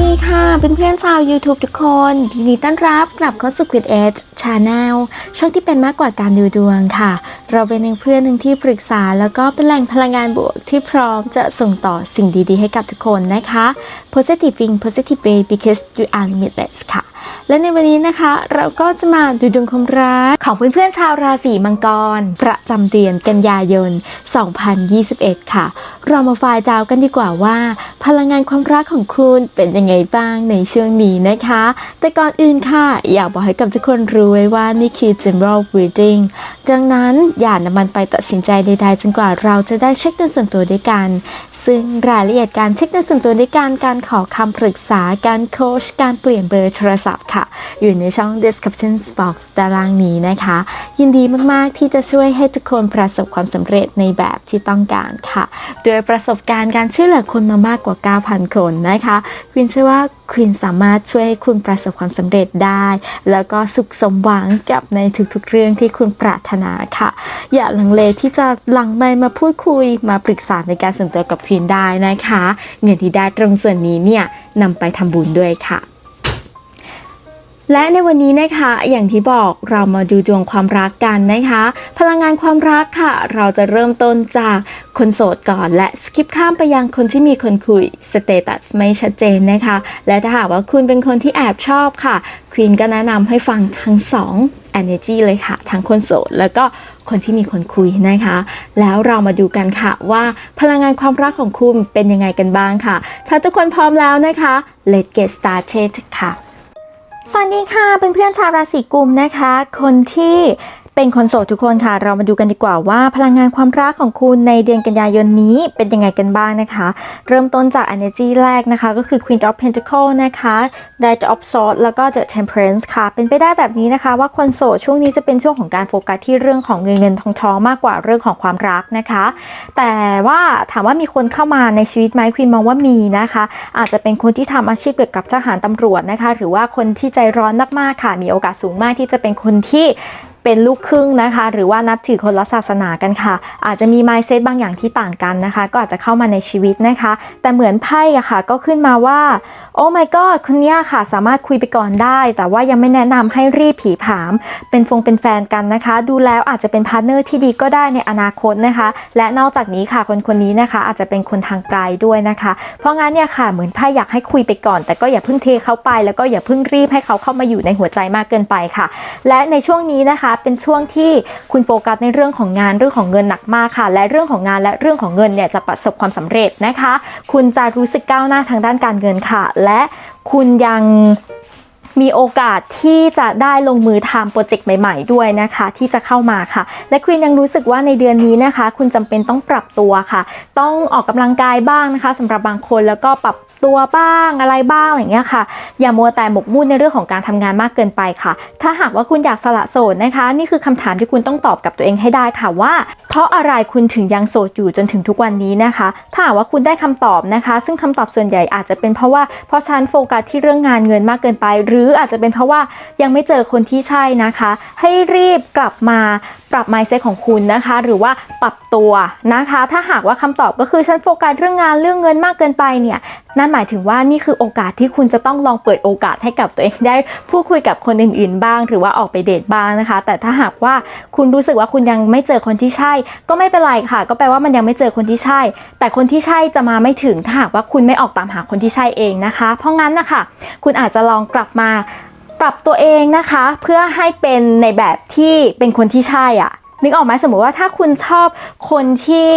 ดีค่ะเพื่อนๆชาว YouTube ทุกคนยินดีต้อนรับกลับเข้าสู่ Quid Edge Channel ช่องที่เป็นมากกว่าการดูดวงค่ะ เราเป็นหนึ่งเพื่อนหนึ่งที่ปรึกษา แล้วก็เป็นแหล่งพลังงานบวกที่พร้อมจะส่งต่อสิ่งดีๆ ให้กับทุกคนนะคะ Positive Thing Positive Way because you are limitless ค่ะ และในวันนี้นะคะ เราก็จะมาดูดวงความรักของเพื่อนๆชาวราศีมังกร ประจำเดือนกันยายน 2021 ค่ะ เรามาฝ่ายดาวกันดีกว่าว่า พลังงานความรักของคุณเป็นยังไงบ้างในช่วงนี้นะคะ แต่ก่อนอื่นค่ะ อยากบอกให้กับทุกคนรู้ไว้ว่านี่คือ general reading ดังนั้นอย่านำมันไปตัดสินใจใดๆจนกว่าเราจะได้เช็คดวงส่วนตัวด้วยกัน ซึ่งรายละเอียดการเช็คดวงส่วนตัวด้วยการการขอคำปรึกษาการโค้ชการเปลี่ยนเบอร์โทรศัพท์ค่ะ อยู่ในช่อง description box ตารางนี้นะคะ ยินดีมากๆที่จะช่วยให้ทุกคนประสบความสำเร็จในแบบที่ต้องการค่ะ โดยประสบการณ์การช่วยเหลือคนมามากกว่า 9,000 คนนะคะควินเชื่อว่าควินสามารถช่วยให้คุณประสบความสำเร็จได้ แล้วก็สุขสมหวังกับในทุกๆเรื่องที่คุณปรารถนาค่ะ อย่าลังเลที่จะหลังไมค์มาพูดคุยมาปรึกษาในการส่วนตัวกับควินได้นะคะ เงินที่ได้ตรงส่วนนี้เนี่ยนำไปทำบุญด้วยค่ะและในวันนี้นะคะอย่างที่บอกเรามาดูดวงความรักกันนะคะ พลังงานความรักค่ะ เราจะเริ่มต้นจากคนโสดก่อน และสกิปข้ามไปยังคนที่มีคนคุยสเตตัสไม่ชัดเจนนะคะ และถ้าหากว่าคุณเป็นคนที่แอบชอบค่ะควีนก็แนะนำให้ฟังทั้งสอง energy เลยค่ะ ทั้งคนโสดแล้วก็คนที่มีคนคุยนะคะ แล้วเรามาดูกันค่ะว่าพลังงานความรักของคุณเป็นยังไงกันบ้างค่ะ ถ้าทุกคนพร้อมแล้วนะคะ let's get started ค่ะ สวัสดีค่ะเพื่อนๆชาวราศีกุมนะคะ คนที่ เป็นคนโสดทุกคนค่ะเรามาดูกันดีกว่าว่า พลังงานความรักของคุณในเดือนกันยายนนี้เป็นยังไงกันบ้างนะคะ เริ่มต้นจาก energy แรกนะคะ ก็คือ Queen of Pentacle นะคะ Knight of Swords แล้วก็ The Temperance ค่ะ เป็นไปได้แบบนี้นะคะ ว่าคนโสดช่วงนี้จะเป็นช่วงของการโฟกัสที่เรื่องของเงินเงินทองทองมากกว่าเรื่องของความรักนะคะ แต่ว่าถามว่ามีคนเข้ามาในชีวิตไหมควีนมองว่ามีนะคะ อาจจะเป็นคนที่ทำอาชีพเกี่ยวกับทหารตำรวจนะคะ หรือว่าคนที่ใจร้อนมากๆค่ะมีโอกาสสูงมากที่จะเป็นคนที่ เป็นลูกครึ่งนะคะ หรือว่านับถือคนละศาสนากันค่ะ อาจจะมี mindset บางอย่างที่ต่างกันนะคะ ก็อาจจะเข้ามาในชีวิตนะคะ แต่เหมือนไพ่อะค่ะ ก็ขึ้นมาว่า โอ้ my god คนเนี้ยค่ะ สามารถคุยไปก่อนได้ แต่ว่ายังไม่แนะนำให้รีบผีผาม เป็นฟงเป็นแฟนกันนะคะ ดูแล้วอาจจะเป็นพาร์ทเนอร์ที่ดีก็ได้ในอนาคตนะคะ และนอกจากนี้ค่ะคนคนนี้นะคะ อาจจะเป็นคนทางไกลด้วยนะคะ เพราะงั้นเนี่ยค่ะเหมือนไพ่อยากให้คุยไปก่อน แต่ก็อย่าเพิ่งเทเขาไป แล้วก็อย่าเพิ่งรีบให้เขาเข้ามาอยู่ในหัวใจมากเกินไปค่ะ และในช่วงนี้นะคะเป็นช่วงที่คุณโฟกัสในเรื่องของงานเรื่องของเงินหนักมากค่ะ และเรื่องของงานและเรื่องของเงินเนี่ยจะประสบความสำเร็จนะคะ คุณจะรู้สึกก้าวหน้าทางด้านการเงินค่ะ และคุณยังมีโอกาสที่จะได้ลงมือทำโปรเจกต์ใหม่ๆ ด้วยนะคะ ที่จะเข้ามาค่ะ และควีนยังรู้สึกว่าในเดือนนี้นะคะ คุณจำเป็นต้องปรับตัวค่ะ ต้องออกกำลังกายบ้างนะคะสำหรับบางคนแล้วก็ปรับ ตัวบ้างอะไรบ้างอย่างเงี้ยค่ะ อย่ามัวแต่หมกมุ่นในเรื่องของการทำงานมากเกินไปค่ะ ถ้าหากว่าคุณอยากสละโสดนะคะ นี่คือคำถามที่คุณต้องตอบกับตัวเองให้ได้ค่ะว่า เพราะอะไรคุณถึงยังโสดอยู่จนถึงทุกวันนี้นะคะ ถ้าหากว่าคุณได้คำตอบนะคะ ซึ่งคำตอบส่วนใหญ่อาจจะเป็นเพราะว่าเพราะฉันโฟกัสที่เรื่องงานเงินมากเกินไป หรืออาจจะเป็นเพราะว่ายังไม่เจอคนที่ใช่นะคะ ให้รีบกลับมาปรับ mindset ของคุณนะคะ หรือว่าปรับตัวนะคะ ถ้าหากว่าคำตอบก็คือฉันโฟกัสเรื่องงานเรื่องเงินมากเกินไปเนี่ยนั่นหมายถึงว่านี่คือโอกาสที่คุณจะต้องลองเปิดโอกาสให้กับตัวเองได้พูดคุยกับคนอื่นๆ บ้าง หรือว่าออกไปเดทบ้างนะคะ แต่ถ้าหากว่าคุณรู้สึกว่าคุณยังไม่เจอคนที่ใช่ ก็ไม่เป็นไรค่ะ ก็แปลว่ามันยังไม่เจอคนที่ใช่ แต่คนที่ใช่จะมาไม่ถึงถ้าหากว่าคุณไม่ออกตามหาคนที่ใช่เองนะคะ เพราะงั้นนะคะคุณอาจจะลองกลับมาปรับตัวเองนะคะ เพื่อให้เป็นในแบบที่เป็นคนที่ใช่อะนึกออกไหมสมมติว่าถ้าคุณชอบคนที่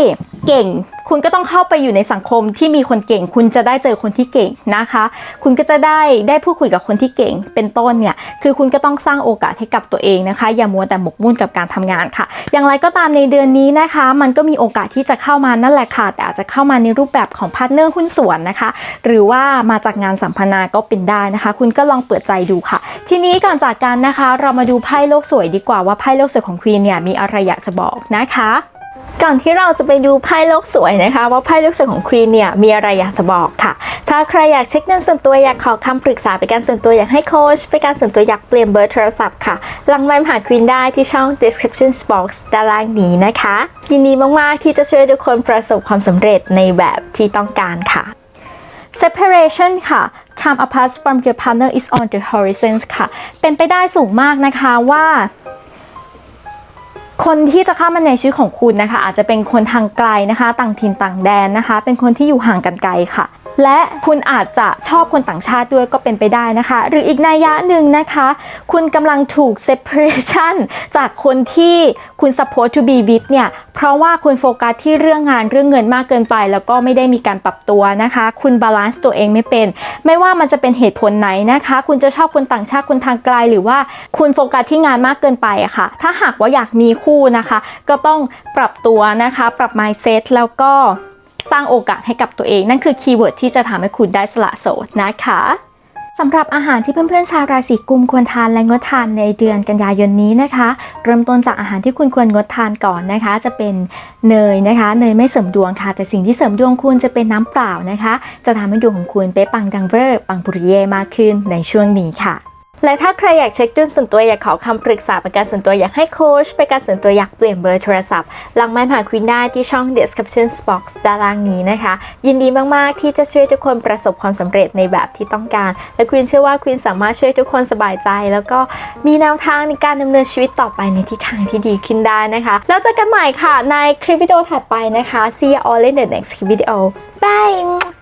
เก่ง คุณก็ต้องเข้าไปอยู่ในสังคมที่มีคนเก่ง คุณจะได้เจอคนที่เก่งนะคะ คุณก็จะได้ได้พูดคุยกับคนที่เก่ง เป็นต้นเนี่ยคือคุณก็ต้องสร้างโอกาสให้กับตัวเองนะคะ อย่ามัวแต่หมกมุ่นกับการทำงานค่ะ อย่างไรก็ตามในเดือนนี้นะคะ มันก็มีโอกาสที่จะเข้ามานั่นแหละค่ะแต่อาจจะเข้ามาในรูปแบบของพาร์ทเนอร์หุ้นส่วนนะคะ หรือว่ามาจากงานสัมพนาก็เป็นได้นะคะ คุณก็ลองเปิดใจดูค่ะ ทีนี้ก่อนจากกันนะคะ เรามาดูไพ่โลกสวยดีกว่าว่าไพ่โลกสวยของควีนเนี่ยมีอะไรอยากจะบอกนะคะ ก่อนที่เราจะไปดูไพ่โลกสวยนะคะ ว่าไพ่โลกสวยของควีนเนี่ยมีอะไรอยากจะบอกค่ะ ถ้าใครอยากเช็คเงินส่วนตัวอยากขอคำปรึกษาเป็นการส่วนตัวอยากให้โค้ชเป็นการส่วนตัวอยากเปลี่ยนเบอร์โทรศัพท์ค่ะ ลังไมค์หาควีนได้ที่ช่อง description box ด้านล่างนี้นะคะ ยินดีมาก ๆ ที่จะช่วยทุกคนประสบความสำเร็จในแบบที่ต้องการค่ะ separation ค่ะ time apart from your partner is on the horizon ค่ะ เป็นไปได้สูงมากนะคะว่า คนที่จะเข้ามาในชีวิตของคุณนะคะ อาจจะเป็นคนทางไกลนะคะ ต่างถิ่นต่างแดนนะคะ เป็นคนที่อยู่ห่างกันไกลค่ะ และคุณอาจจะชอบคนต่างชาติด้วยก็เป็นไปได้นะคะ หรืออีกนัยยะหนึ่งนะคะ คุณกำลังถูก separation จากคนที่คุณ support to be with เนี่ย เพราะว่าคุณโฟกัสที่เรื่องงานเรื่องเงินมากเกินไป แล้วก็ไม่ได้มีการปรับตัวนะคะ คุณบาลานซ์ตัวเองไม่เป็น ไม่ว่ามันจะเป็นเหตุผลไหนนะคะ คุณจะชอบคนต่างชาติคนทางไกล หรือว่าคุณโฟกัสที่งานมากเกินไปอะค่ะ ถ้าหากว่าอยากมีคู่นะคะ ก็ต้องปรับตัวนะคะ ปรับ mindset แล้วก็ สร้างโอกาสให้กับตัวเอง นั่นคือคีย์เวิร์ดที่จะทำให้คุณได้สละโสดนะคะสำหรับอาหารที่เพื่อนๆชาวราศีกุมควรทานและงดทานในเดือนกันยายนนี้นะคะ เริ่มต้นจากอาหารที่คุณควรงดทานก่อนนะคะ จะเป็นเนยนะคะเนยไม่เสริมดวงค่ะ แต่สิ่งที่เสริมดวงคุณจะเป็นน้ำเปล่านะคะ จะทำให้ดวงของคุณเป๊ะปังดังเวอร์ปังปุริเย่มากขึ้นในช่วงนี้ค่ะ และถ้าใครอยากเช็คดวงส่วนตัวอยากขอคำปรึกษาเป็นการส่วนตัวอยากให้โค้ชเป็นการส่วนตัวอยากเปลี่ยนเบอร์โทรศัพท์ หลังไม้ผ่านควินได้ที่ช่อง description box ด้านล่างนี้นะคะ ยินดีมากๆที่จะช่วยทุกคนประสบความสำเร็จในแบบที่ต้องการ และควินเชื่อว่าควินสามารถช่วยทุกคนสบายใจ แล้วก็มีแนวทางในการดำเนินชีวิตต่อไปในทิศทางที่ดีขึ้นได้นะคะ แล้วเจอกันใหม่ค่ะในคลิปวิดีโอถัดไปนะคะ see you all in the next video bye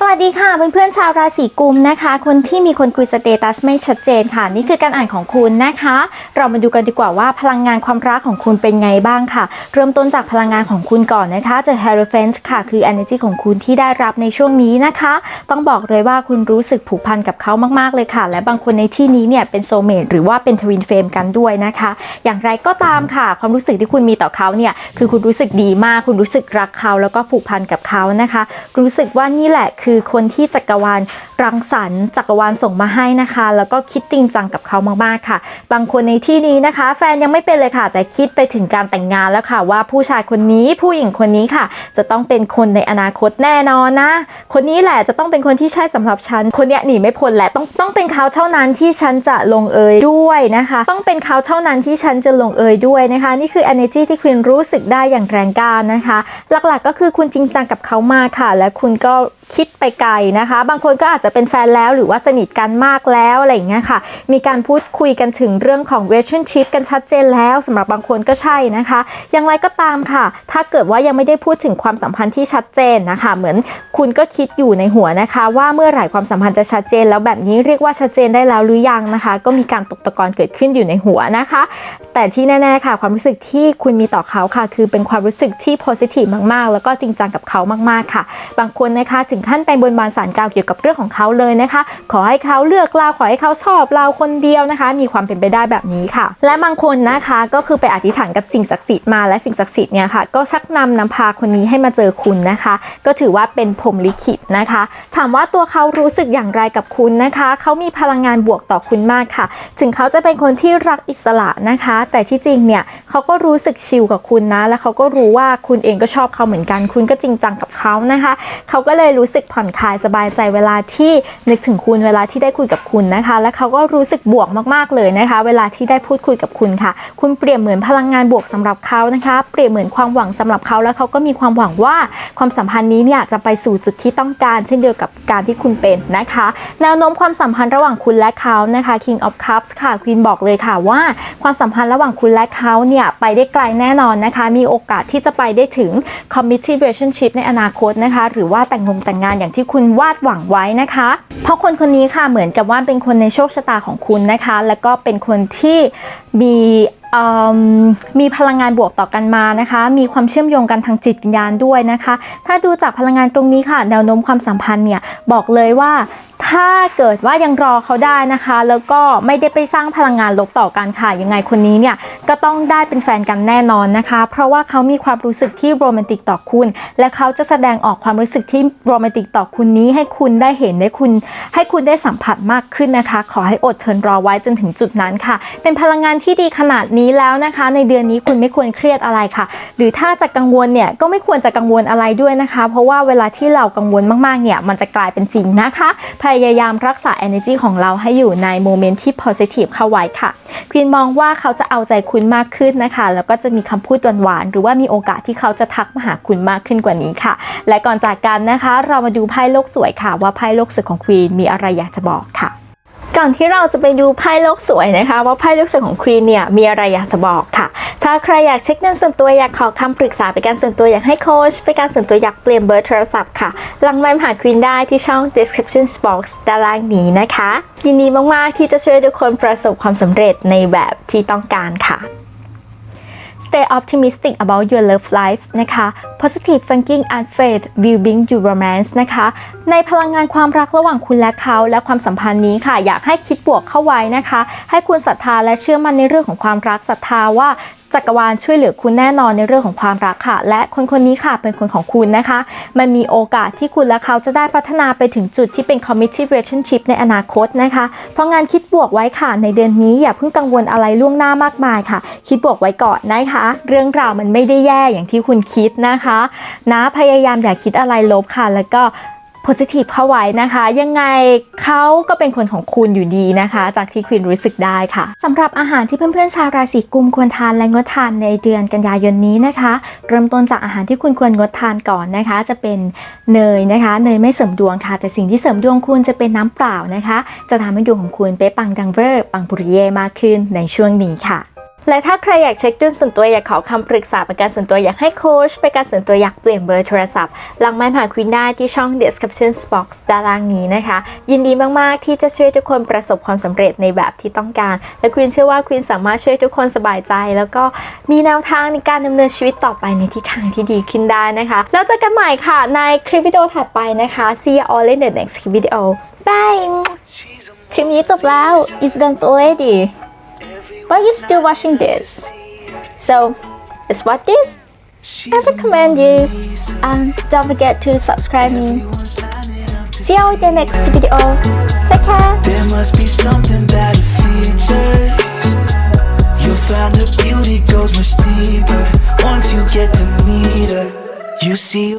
สวัสดีค่ะเพื่อนๆชาวราศีกุมนะคะ คนที่มีคนคุยสเตตัสไม่ชัดเจนค่ะ นี่คือการอ่านของคุณนะคะ เรามาดูกันดีกว่าว่าพลังงานความรักของคุณเป็นไงบ้างค่ะ เริ่มต้นจากพลังงานของคุณก่อนนะคะจะ h e r o p h a n t ค่ะ คือ energy ของคุณที่ได้รับในช่วงนี้นะคะ ต้องบอกเลยว่าคุณรู้สึกผูกพันกับเขามากๆเลยค่ะ และบางคนในที่นี้เนี่ยเป็นโซเมตหรือว่าเป็นทวินเฟรมกันด้วยนะคะ อย่างไรก็ตามค่ะ ความรู้สึกที่คุณมีต่อเขาเนี่ยคือคุณรู้สึกดีมาก คุณรู้สึกรักเขาแล้วก็ผูกพันกับเขานะคะ รู้สึกว่านี่แหละคือคือคนที่จักรวาลรังสรรค์จักรวาลส่งมาให้นะคะ แล้วก็คิดจริงจังกับเขามากๆค่ะ บางคนในที่นี้นะคะ แฟนยังไม่เป็นเลยค่ะ แต่คิดไปถึงการแต่งงานแล้วค่ะ ว่าผู้ชายคนนี้ผู้หญิงคนนี้ค่ะ จะต้องเป็นคนในอนาคตแน่นอนนะ คนนี้แหละจะต้องเป็นคนที่ใช่สำหรับฉัน คนเนี้ยหนีไม่พ้นแหละต้องต้องเป็นเขาเท่านั้นที่ฉันจะลงเอยด้วยนะคะ ต้องเป็นเขาเท่านั้นที่ฉันจะลงเอยด้วยนะคะ นี่คือ energy ที่คุณรู้สึกได้อย่างแรงกล้านะคะ หลักๆก็คือคุณจริงจังกับเขามากค่ะ และคุณก็คิดไปไกลนะคะ บางคนก็อาจจะเป็นแฟนแล้วหรือว่าสนิทกันมากแล้วอะไรอย่างเงี้ยค่ะ มีการพูดคุยกันถึงเรื่องของ relationship กันชัดเจนแล้วสำหรับบางคนก็ใช่นะคะ อย่างไรก็ตามค่ะ ถ้าเกิดว่ายังไม่ได้พูดถึงความสัมพันธ์ที่ชัดเจนนะคะ เหมือนคุณก็คิดอยู่ในหัวนะคะ ว่าเมื่อไหร่ความสัมพันธ์จะชัดเจน แล้วแบบนี้เรียกว่าชัดเจนได้แล้วหรือยังนะคะ ก็มีการตกตะกอนเกิดขึ้นอยู่ในหัวนะคะ แต่ที่แน่ๆค่ะ ความรู้สึกที่คุณมีต่อเขาค่ะ คือเป็นความรู้สึกที่ positive มากๆ แล้วก็จริงจังกับเขามากๆค่ะ บางคนนะคะถึงขั้นไปบนบานสารกล่าวเกี่ยวกับเรื่องของเขาเลยนะคะ ขอให้เขาเลือกเราขอให้เขาชอบเราคนเดียวนะคะ มีความเป็นไปได้แบบนี้ค่ะ และบางคนนะคะก็คือไปอธิษฐานกับสิ่งศักดิ์สิทธิ์มาและสิ่งศักดิ์สิทธิ์เนี่ยค่ะก็ชักนำนำพาคนนี้ให้มาเจอคุณนะคะ ก็ถือว่าเป็นพรหมลิขิตนะคะ ถามว่าตัวเขารู้สึกอย่างไรกับคุณนะคะ เขามีพลังงานบวกต่อคุณมากค่ะ ถึงเขาจะเป็นคนที่รักอิสระนะคะ แต่ที่จริงเนี่ยเขาก็รู้สึกชิลกับคุณนะ และเขาก็รู้ว่าคุณเองก็ชอบเขาเหมือนกัน คุณก็จริงจังกับเขานะคะ เขาก็เลยรู้สึกผ่อนคลายสบายใจเวลาที่นึกถึงคุณเวลาที่ได้คุยกับคุณนะคะ และเขาก็รู้สึกบวกมากๆเลยนะคะ เวลาที่ได้พูดคุยกับคุณค่ะ คุณเปรียบเหมือนพลังงานบวกสำหรับเขานะคะ เปรียบเหมือนความหวังสำหรับเขาแล้วเขาก็มีความหวังว่าความสัมพันธ์นี้เนี่ยจะไปสู่จุดที่ต้องการเช่นเดียวกับการที่คุณเป็นนะคะ แนวโน้มความสัมพันธ์ระหว่างคุณและเขานะคะ King of Cups ค่ะควีนบอกเลยค่ะว่าความสัมพันธ์ระหว่างคุณและเขาเนี่ยไปได้ไกลแน่นอนนะคะ มีโอกาสที่จะไปได้ถึง committed relationship ในอนาคตนะคะ หรือว่าแต่งงงแต่งงานอย่างที่คุณวาดหวังไว้นะคะ เพราะคนคนนี้ค่ะเหมือนกับว่าเป็นคนในโชคชะตาของคุณนะคะ แล้วก็เป็นคนที่มีมมีพลังงานบวกต่อกันมานะคะ มีความเชื่อมโยงกันทางจิตวิญญาณด้วยนะคะ ถ้าดูจากพลังงานตรงนี้ค่ะ แนวโน้มความสัมพันธ์เนี่ยบอกเลยว่า ถ้าเกิดว่ายังรอเขาได้นะคะ แล้วก็ไม่ได้ไปสร้างพลังงานลบต่อกันค่ะยังไงคนนี้เนี่ยก็ต้องได้เป็นแฟนกันแน่นอนนะคะ เพราะว่าเขามีความรู้สึกที่โรแมนติกต่อคุณ และเขาจะแสดงออกความรู้สึกที่โรแมนติกต่อคุณนี้ ให้คุณได้เห็นได้คุณ ให้คุณได้สัมผัสมากขึ้นนะคะ ขอให้อดทนรอไว้จนถึงจุดนั้นค่ะ เป็นพลังงานที่ดีขนาดนี้แล้วนะคะ ในเดือนนี้คุณไม่ควรเครียดอะไรค่ะ หรือถ้าจะกังวลเนี่ยก็ไม่ควรจะกังวลอะไรด้วยนะคะ เพราะว่าเวลาที่เรากังวลมากๆเนี่ยมันจะกลายเป็นจริงนะคะยายามรักษา energy ของเราให้อยู่ในโมเมนต์ที่ positive เข้าไว้ค่ะควีนมองว่าเขาจะเอาใจคุณมากขึ้นนะคะ แล้วก็จะมีคำพูดหวานๆหรือว่ามีโอกาสที่เขาจะทักมาหาคุณมากขึ้นกว่านี้ค่ะ และก่อนจากกันนะคะ เรามาดูไพ่โลกสวยค่ะ ว่าไพ่โลกสวยของควีนมีอะไรอยากจะบอกค่ะ ก่อนที่เราจะไปดูไพ่โลกสวยนะคะ ว่าไพ่โลกสวยของควีนเนี่ยมีอะไรอยากจะบอกค่ะ ถ้าใครอยากเช็คเงินส่วนตัวอยากขอคำปรึกษาไปการส่วนตัวอยากให้โค้ชไปการส่วนตัวอยากเปลี่ยนเบอร์โทรศัพท์ค่ะลังไมค์มาหาควีนได้ที่ช่อง description box ด้านล่างนี้นะคะ ยินดีมากๆที่จะช่วยทุกคนประสบความสำเร็จในแบบที่ต้องการค่ะ Stay optimistic about your love life นะคะ Positive thinking and faith will bring you romance นะคะ ในพลังงานความรักระหว่างคุณและเขาและความสัมพันธ์นี้ค่ะ อยากให้คิดบวกเข้าไว้นะคะ ให้คุณศรัทธาและเชื่อมั่นในเรื่องของความรักศรัทธาว่า จักรวาลช่วยเหลือคุณแน่นอนในเรื่องของความรักค่ะ และคนคนนี้ค่ะเป็นคนของคุณนะคะ มันมีโอกาสที่คุณและเขาจะได้พัฒนาไปถึงจุดที่เป็น committed relationship ในอนาคตนะคะ เพราะงานคิดบวกไว้ค่ะ ในเดือนนี้อย่าเพิ่งกังวลอะไรล่วงหน้ามากมายค่ะ คิดบวกไว้ก่อนนะคะ เรื่องราวมันไม่ได้แย่อย่างที่คุณคิดนะคะ นะพยายามอย่าคิดอะไรลบค่ะ แล้วก็ positive เข้าไว้นะคะ ยังไงเขาก็เป็นคนของคุณอยู่ดีนะคะ จากที่คุณรู้สึกได้ค่ะสำหรับอาหารที่เพื่อนๆชาวราศีกุมควรทานและงดทานในเดือนกันยายนนี้นะคะ เริ่มต้นจากอาหารที่คุณควรงดทานก่อนนะคะ จะเป็นเนยนะคะเนยไม่เสริมดวงค่ะ แต่สิ่งที่เสริมดวงคุณจะเป็นน้ำเปล่านะคะ จะทำให้ดวงของคุณเป๊ะปังดังเวอร์ปังปุริเย่มากขึ้นในช่วงนี้ค่ะ และถ้าใครอยากเช็คดวงส่วนตัวอยากขอคำปรึกษาเป็นการส่วนตัวอยากให้โค้ชเป็นการส่วนตัวอยากเปลี่ยนเบอร์โทรศัพท์หลังไม้ผ่านควินได้ที่ช่อง description box ด้านล่างนี้นะคะ ยินดีมาก ๆ ที่จะช่วยทุกคนประสบความสำเร็จในแบบที่ต้องการ และควินเชื่อว่าควินสามารถช่วยทุกคนสบายใจ แล้วก็มีแนวทางในการดำเนินชีวิตต่อไปในทิศทางที่ดีขึ้นได้นะคะ แล้วเจอกันใหม่ค่ะในคลิปวิดีโอถัดไปนะคะ see you all in the next video bye คลิปนี้จบแล้ว it's done already but you still watching this so let's watch this I recommend you and don't forget to subscribe me see you in the next video take care There must be something about a feature. You'll find the beauty goes much deeper once you get to meet her. You see.